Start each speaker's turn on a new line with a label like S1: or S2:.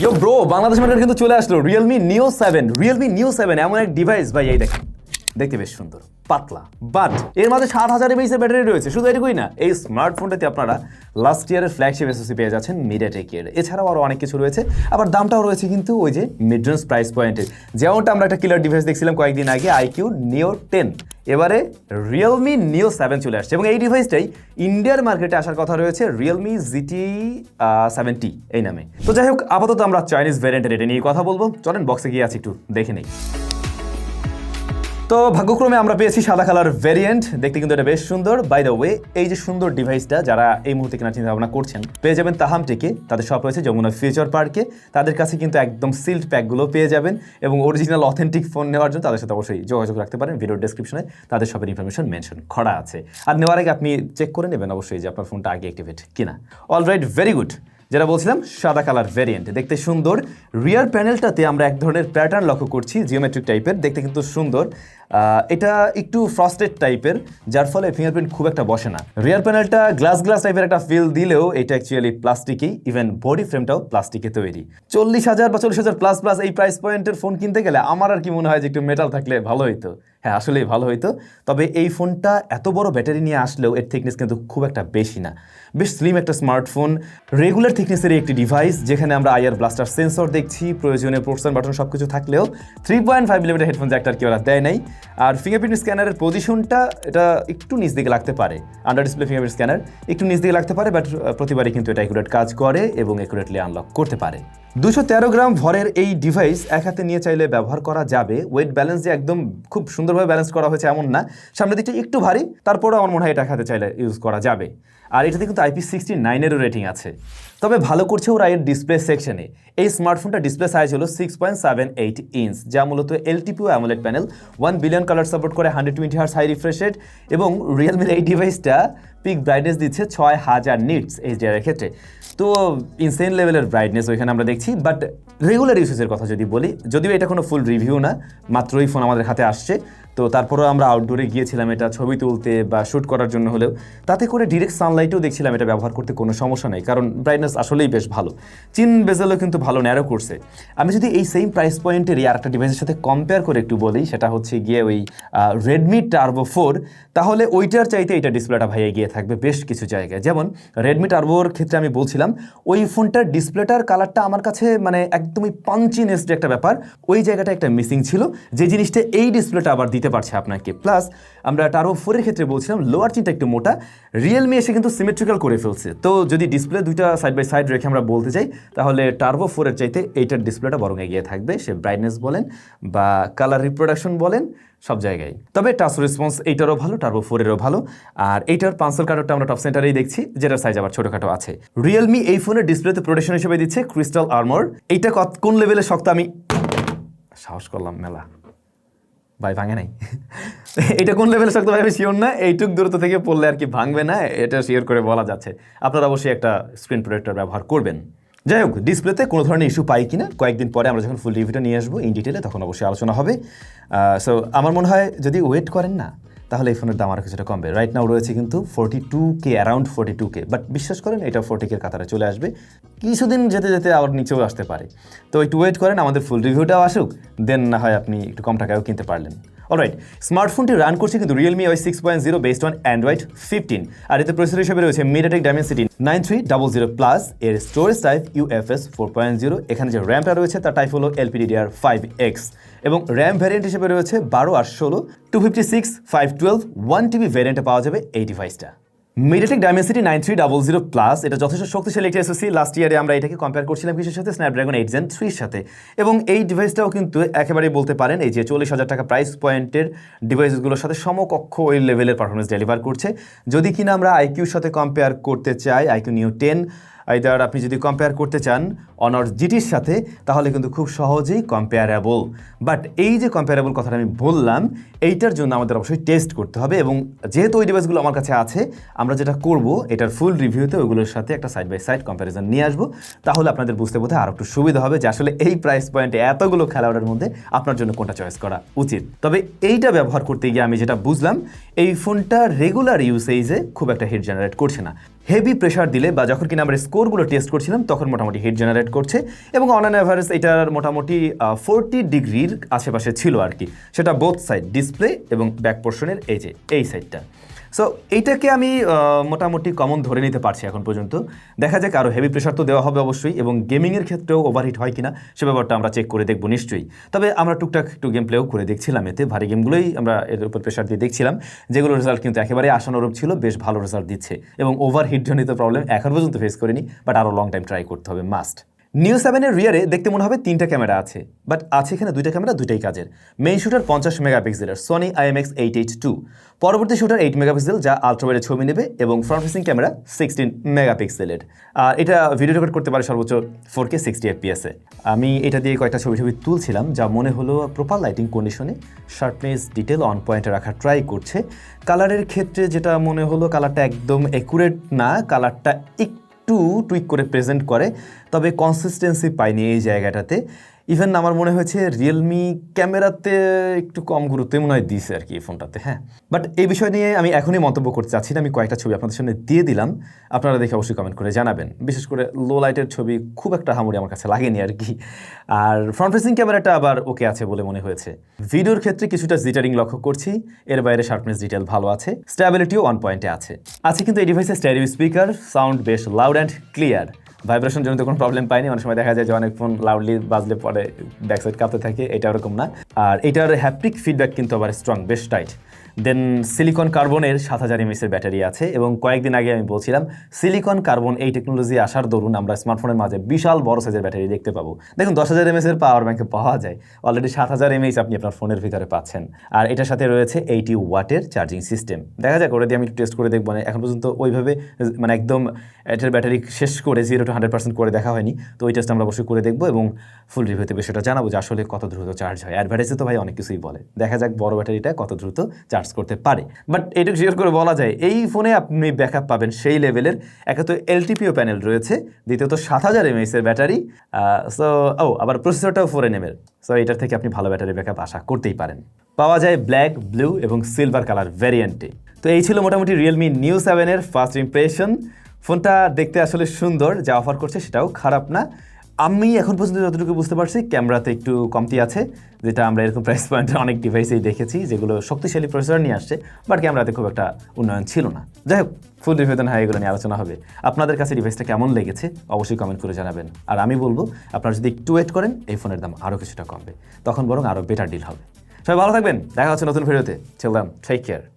S1: ইয়ো bro Bangladesh market কিন্তু চলে আসলো। রিয়েলমি নিও সেভেন রিয়েলমি নিও সেভেন এমন এক ডিভাইস ভাই, এই দেখেন। দেখতে বেশ সুন্দর। পাতলা। বাট এর মাঝে সাত হাজার এমএইচের ব্যাটারি রয়েছে, শুধু এটুকুই না, এই স্মার্টফোনটাতে আপনারা লাস্ট ইয়ারের ফ্ল্যাগশিপ এসওসি পেয়ে যাচ্ছেন মিডিয়াটেকের এছাড়াও আরও অনেক কিছু রয়েছে, আবার দামটাও রয়েছে কিন্তু ওই যে মিড রেঞ্জ প্রাইস পয়েন্টে যেমনটা আমরা একটা কিলার ডিভাইস দেখছিলাম কয়েকদিন আগে আইকিউ নিও টেন এবারে রিয়েলমি নিও সেভেন চলে আসছে, এবং এই ডিভাইসটাই ইন্ডিয়ার মার্কেটে আসার কথা রয়েছে রিয়েলমি জিটি সেভেন্টি এই নামে। তো যাই হোক, আপাতত আমরা চাইনিজ ভ্যারিয়েন্টের এটা নিয়ে কথা বলব। চলেন বক্সে গিয়ে আছি, একটু দেখে নেই। তো ভাগ্যক্রমে আমরা পেয়েছি সাদা কালার ভ্যারিয়েন্ট দেখতে কিন্তু এটা বেশ সুন্দর। বাই দ্য ওয়ে এই যে সুন্দর ডিভাইসটা যারা এই মুহূর্তে কেনার চিন্তা ভাবনা করছেন, পেয়ে যাবেন তাহাম থেকে তাদের সব রয়েছে যমুনা ফিউচার পার্কে তাদের কাছে কিন্তু একদম সিল্ড প্যাকগুলো পেয়ে যাবেন এবং অরিজিনাল অথেন্টিক ফোন নেওয়ার জন্য তাদের সাথে অবশ্যই যোগাযোগ রাখতে পারেন। ভিডিও ডেসক্রিপশনে তাদের সবের ইনফরমেশন মেনশন করা আছে। আর নেওয়ার আগে আপনি চেক করে নেবেন অবশ্যই যে আপনার ফোনটা আগে অ্যাক্টিভেট কিনা। অলরাইট ভেরি গুড যেটা বলছিলাম, সাদা কালার ভ্যারিয়েন্ট দেখতে সুন্দর। রিয়ার প্যানেলটাতে আমরা এক ধরনের প্যাটার্ন লক্ষ্য করছি জিওমেট্রিক টাইপের দেখতে কিন্তু সুন্দর। এটা একটু ফ্রস্টেড টাইপের যার ফলে ফিঙ্গারপ্রিন্ট খুব একটা বসে না। রিয়ার প্যানেলটা গ্লাস গ্লাস টাইপের একটা ফিল দিলেও এটা অ্যাকচুয়ালি প্লাস্টিকই ইভেন বডি ফ্রেমটাও প্লাস্টিকে তৈরি। চল্লিশ হাজার বা চল্লিশ হাজার প্লাস প্লাস এই প্রাইস পয়েন্টের ফোন কিনতে গেলে আমার আর কি মনে হয় যে একটু মেটাল থাকলে ভালো হইতো। হ্যাঁ আসলেই ভালো হইতো। তবে এই ফোনটা এত বড় ব্যাটারি নিয়ে আসলেও এর থিকনেস কিন্তু খুব একটা বেশি না। বেশ স্লিম একটা স্মার্টফোন রেগুলার থিকনেসের একটি ডিভাইস যেখানে আমরা আইআর ব্লাস্টার সেন্সর দেখছি প্রয়োজনে পোর্টসন বাটন সব কিছু থাকলেও three point five millimetre headphone জ্যাকটার কেউ আর দেয় নাই। আর ফিঙ্গারপ্রিন্ট স্ক্যানারের পজিশনটা এটা একটু নিচ দিকে লাগতে পারে। আন্ডার ডিসপ্লে ফিঙ্গারপ্রিন্ট স্ক্যানার একটু নিচ দিকে লাগতে পারে বাট প্রতিবারই কিন্তু এটা একুরেট কাজ করে এবং একুরেটলি আনলক করতে পারে। দুশো তেরো গ্রাম ভরের এই ডিভাইস এক হাতে নিয়ে চাইলে ব্যবহার করা যাবে। ওয়েট ব্যালেন্স যে একদম খুব সুন্দরভাবে ব্যালেন্স করা হয়েছে এমন না। সামনের দিকটা একটু ভারী, তারপরেও আমার মনে হয় এটা এক হাতে চাইলে ইউজ করা যাবে। আর এটাতে কিন্তু আইপি সিক্সটি নাইনেরও রেটিং আছে। তবে ভালো করছে ওরা এর ডিসপ্লে সেকশনে এই স্মার্টফোনটা ডিসপ্লে সাইজ হলো six point seven eight inch যা মূলত LTPO AMOLED panel one billion colour support করে hundred twenty hertz high refreshed এবং রিয়েলমির এই ডিভাইসটা পিক ব্রাইটনেস দিচ্ছে ছয় হাজার নিটস এইচডিআর এর ক্ষেত্রে। তো ইনসেন লেভেলের ব্রাইটনেস ওইখানে আমরা দেখছি বাট রেগুলার ইউসেজের কথা যদি বলি, যদিও এটা কোনো ফুল রিভিউ না, মাত্রই ফোন আমাদের হাতে আসছে। তো তারপরেও আমরা আউটডোরে গিয়েছিলাম, এটা ছবি তুলতে বা শ্যুট করার জন্য হলেও। তাতে করে ডিরেক্ট সানলাইটেও দেখছিলাম, এটা ব্যবহার করতে কোনো সমস্যা নেই, কারণ ব্রাইটনেস আসলেই বেশ ভালো। চিন বেজেলও কিন্তু ভালো ন্যারো করছে। আমি যদি এই সেম প্রাইস পয়েন্টের আর একটা ডিভাইসের সাথে কম্পেয়ার করে একটু বলি, সেটা হচ্ছে গিয়ে ওই রেডমি টার্বো ফোর তাহলে ওইটার চাইতে এটা ডিসপ্লেটা ভাইয়ে গিয়ে থাকবে বেশ কিছু জায়গায়। যেমন রেডমি টার্বোর ক্ষেত্রে আমি বলছিলাম, ওই ফোনটার ডিসপ্লেটার কালারটা আমার কাছে মানে একদমই পাঞ্চিনেস যে একটা ব্যাপার, ওই জায়গাটা একটা মিসিং ছিল, যে জিনিসটা এই ডিসপ্লেটা আবার দিতে পারছে আপনাকে। প্লাস আমরা টার্বো ফোরের ক্ষেত্রে বলছিলাম লোয়ার চিনটা একটু মোটা রিয়েলমি এসে কিন্তু সিমেট্রিক্যাল করে ফেলছে। তো যদি ডিসপ্লে দুইটা সাইড বাই সাইড রেখে আমরা বলতে চাই, তাহলে টার্বো ফোরের চাইতে এইটার ডিসপ্লেটা বরং এগিয়ে থাকবে। সে ব্রাইটনেস বলেন বা কালার রিপ্রোডাকশন বলেন, সব জায়গায়। তবে টাচ রেসপন্স এইটারও ভালো টার্বো ফোরেরও ভালো। আর এইটার পাঁচশোর কার্ডটা আমরা টপ সেন্টারেই দেখছি, যেটার সাইজ আবার ছোটোখাটো আছে। রিয়েলমি এই ফোনের ডিসপ্লেতে প্রোটেকশন হিসেবে দিচ্ছে ক্রিস্টাল আর্মর এইটা কোন লেভেলে শক্ত আমি সাহস করলাম, মেলা। ভাই ভাঙে নাই। এটা কোন লেভেলে শক্ত ভাই? শিওর না। এইটুক দূরত্ব থেকে পড়লে আর কি ভাঙবে না, এটা শিওর করে বলা যাচ্ছে। আপনারা অবশ্যই একটা স্ক্রিন প্রোটেক্টর ব্যবহার করবেন। যাই হোক ডিসপ্লেতে কোনো ধরনের ইস্যু পাই কিনা, কয়েকদিন পরে আমরা যখন ফুল রিভিউটা নিয়ে আসব ইন ডিটেলে তখন অবশ্যই আলোচনা হবে। সো আমার মনে হয় যদি ওয়েট করেন না তাহলে এই ফোনের দাম আর কিছুটা কমবে। রাইট নাও রয়েছে কিন্তু forty two K around forty two K but বিশ্বাস করেন এটা ফোর্টি কের কাতারে চলে আসবে। কিছুদিন যেতে যেতে আবার নিচেও আসতে পারে। তো একটু ওয়েট করেন, আমাদের ফুল রিভিউটাও আসুক দেন না হয় আপনি একটু কম টাকায়ও কিনতে পারলেন। অলরাইট স্মার্টফোনটি রান করছে কিন্তু Realme Y six point zero based on Android fifteen আর এতে প্রসেসর হিসেবে রয়েছে MediaTek Dimensity nine three double zero plus এর storage type UFS four point zero এখানে যে র্যামটা রয়েছে তার টাইপ হলো এলপিডিডিআর ফাইভ এক্স এবং র্যাম ভ্যারিয়েন্ট হিসেবে রয়েছে বারো আর ষোলো two fifty six five twelve one TB ভ্যারিয়েন্টে পাওয়া যাবে এই ডিভাইসটা MediaTek Dimensity nine three double zero plus এটা যথেষ্ট শক্তিশালী একটি এসএসি লাস্ট ইয়ারে আমরা এটাকে কম্পেয়ার করছিলাম কিসের সাথে? স্ন্যাপড্রাগন এইট জেন থ্রির সাথে। এবং এই ডিভাইসটাও কিন্তু একেবারে বলতে পারেন, এই যে চল্লিশ হাজার টাকা প্রাইস পয়েন্টের ডিভাইসগুলোর সাথে সমকক্ষ ওই লেভেলের পারফরমেন্স ডেলিভার করছে। যদি কিনা আমরা আইকিউর সাথে কম্পেয়ার করতে চাই আইকিউ নিউ টেন আইদার আপনি যদি কম্পেয়ার করতে চান অনার জিটির সাথে, তাহলে কিন্তু খুব সহজেই কম্পেয়ারেবল বাট এই যে কম্পেয়ারেবল কথাটা আমি বললাম, এইটার জন্য আমাদের অবশ্যই টেস্ট করতে হবে এবং যেহেতু ওই ডিভাইসগুলো আমার কাছে আছে, আমরা যেটা করব, এটার ফুল রিভিউতে ওইগুলোর সাথে একটা সাইড বাই সাইড কম্প্যারিজন নিয়ে আসব। তাহলে আপনাদের বুঝতে বোধহয় আরও একটু সুবিধা হবে যে আসলে এই প্রাইস পয়েন্টে এতগুলো খেলোয়াড়ের মধ্যে আপনার জন্য কোনটা চয়েস করা উচিত। তবে এইটা ব্যবহার করতে গিয়ে আমি যেটা বুঝলাম, এই ফোনটা রেগুলার ইউসেজে খুব একটা হিট জেনারেট করছে না। হেভি প্রেশার দিলে বা যখন কিনা আমরা স্কোরগুলো টেস্ট করছিলাম, তখন মোটামুটি হিট জেনারেট করছে এবং অন অ্যান অ্যাভারেজ এটার মোটামুটি ফোরটি ডিগ্রির আশেপাশে ছিল আর কি। সেটা বোথ সাইড ডিসপ্লে এবং ব্যাক পোর্শনের এই যে, এই সাইডটা সো এইটাকে আমি মোটামুটি কমন ধরে নিতে পারছি এখন পর্যন্ত। দেখা যাক আরও হেভি প্রেশার তো দেওয়া হবে অবশ্যই, এবং গেমিংয়ের ক্ষেত্রেও ওভারহিট হয় কিনা, সে ব্যাপারটা আমরা চেক করে দেখব নিশ্চয়ই। তবে আমরা টুকটাক একটু গেম প্লেও করে দেখছিলাম এতে, ভারী গেমগুলোই আমরা এর উপর প্রেশার দিয়ে দেখছিলাম যেগুলো রেজাল্ট কিন্তু একেবারে আশানুরূপ ছিল, বেশ ভালো রেজাল্ট দিচ্ছে। এবং ওভারহিট জনিত প্রবলেম এখন পর্যন্ত ফেস করিনি বাট আরও লং টাইম ট্রাই করতে হবে মাস্ট নিউ সেভেনের রিয়ারে দেখতে মনে হবে তিনটা ক্যামেরা আছে বাট আছে এখানে দুইটা ক্যামেরা, দুইটাই কাজের। মেইন শুটার পঞ্চাশ মেগাপিক্সেলের Sony IMX eight eight two পরবর্তী শুটার এইট মেগাপিক্সেল যা আলট্রাওয়াইডে ছবি নেবে, এবং ফ্রন্ট ফেসিং ক্যামেরা সিক্সটিন মেগাপিক্সেলের আর এটা ভিডিও রেকর্ড করতে পারে সর্বোচ্চ ফোর কে সিক্সটি এফপিএসে আমি এটা দিয়ে কয়েকটা ছবি ছবি তুলছিলাম, যা মনে হলো প্রপার লাইটিং কন্ডিশনে শার্পনেস ডিটেল অন পয়েন্টে রাখা ট্রাই করছে। কালারের ক্ষেত্রে যেটা মনে হলো কালারটা একদম একুরেট না কালারটা একটু টুইক করে প্রেজেন্ট করে তবে কনসিস্টেন্সি পাইনি এই জায়গাটাতে। ইভেন আমার মনে হয়েছে রিয়েলমি ক্যামেরাতে একটু কম গুরুত্ব মনে হয় দিয়েছে আর কি এই ফোনটাতে হ্যাঁ। বাট এই বিষয় নিয়ে আমি এখনই মন্তব্য করতে চাচ্ছি না, আমি কয়েকটা ছবি আপনাদের সামনে দিয়ে দিলাম। আপনারা দেখে অবশ্যই কমেন্ট করে জানাবেন। বিশেষ করে লো লাইটের ছবি খুব একটা হামুড়ি আমার কাছে লাগেনি আর কি। আর ফ্রন্ট ফেসিং ক্যামেরাটা আবার ওকে আছে বলে মনে হয়েছে। ভিডিওর ক্ষেত্রে কিছুটা জিটারিং লক্ষ্য করছি, এর বাইরে শার্পনেস ডিটেল ভালো আছে স্ট্যাবিলিটিও ওয়ান পয়েন্টে আছে। আছে কিন্তু এই ডিভাইসে স্ট্যারিও স্পিকার সাউন্ড বেশ লাউড অ্যান্ড ক্লিয়ার ভাইব্রেশন জনিত কোনো প্রবলেম পাইনি। অনেক সময় দেখা যায় যে অনেক ফোন লাউডলি বাজলে পরে ব্যাকসাইড কাঁপতে থাকে, এটা ওরকম না। আর এটার হ্যাপটিক ফিডব্যাক কিন্তু আবার স্ট্রং বেশ টাইট দেন সিলিকন কার্বনের সাত হাজার এমএসের ব্যাটারি আছে এবং কয়েকদিন আগে আমি বলছিলাম সিলিকন কার্বন এই টেকনোলজি আসার দরুন আমরা স্মার্টফোনের মাঝে বিশাল বড় সাইজের ব্যাটারি দেখতে পাবো। দেখুন, দশ হাজার এমএসের পাওয়ার ব্যাংকে পাওয়া যায়। অলরেডি সাত হাজার এমএইচ আপনি আপনার ফোনের ভিতরে পাচ্ছেন। আর এটার সাথে রয়েছে এইটি ওয়াটের চার্জিং সিস্টেম দেখা যাক, ওটা দিয়ে আমি টেস্ট করে দেখব। না এখন পর্যন্ত ওইভাবে মানে একদম এটার ব্যাটারি শেষ করে জিরো টু হান্ড্রেড পার্সেন্ট করে দেখা হয়নি। তো ওই টেস্ট আমরা অবশ্যই করে দেখব এবং ফুল রিভিউতে বিষয়টা জানাব যে আসলে কত দ্রুত চার্জ হয়। অ্যাডভার্টাইজে তো ভাই অনেক কিছুই বলে। দেখা যাক বড় ব্যাটারিটা কত দ্রুত চার্জ করতে পারে। বাট এইটুকু শেয়ার করে বলা যায়, এই ফোনে আপনি ব্যাকআপ পাবেন সেই লেভেলের একে তো এলটিপিও প্যানেল রয়েছে, দ্বিতীয়ত সাত হাজার এমএসের ব্যাটারি সো ও, আবার প্রসেসরটাও ফোর এন এর সো এটার থেকে আপনি ভালো ব্যাটারি ব্যাকআপ আশা করতেই পারেন। পাওয়া যায় ব্ল্যাক ব্লু এবং সিলভার কালার ভ্যারিয়েন্টে তো এই ছিল মোটামুটি রিয়েলমি নিউ সেভেনের ফার্স্ট ইমপ্রেশন ফোনটা দেখতে আসলে সুন্দর, যা অফার করছে সেটাও খারাপ না। আমি এখন পর্যন্ত যতটুকু বুঝতে পারছি, ক্যামেরাতে একটু কমতি আছে, যেটা আমরা এরকম প্রাইস পয়েন্টের অনেক ডিভাইসেই দেখেছি, যেগুলো শক্তিশালী প্রসেসর নিয়ে আসছে বাট ক্যামেরাতে খুব একটা উন্নয়ন ছিল না। যাই হোক ফুল রিভিউতে হয় এগুলো নিয়ে আলোচনা হবে। আপনাদের কাছে ডিভাইসটা কেমন লেগেছে? অবশ্যই কমেন্ট করে জানাবেন। আর আমি বলব, আপনারা যদি একটু ওয়েট করেন, এই ফোনের দাম আরও কিছুটা কমবে। তখন বরং আরও বেটার ডিল হবে। সবাই ভালো থাকবেন। দেখা হচ্ছে নতুন ভিডিওতে চললাম টেক কেয়ার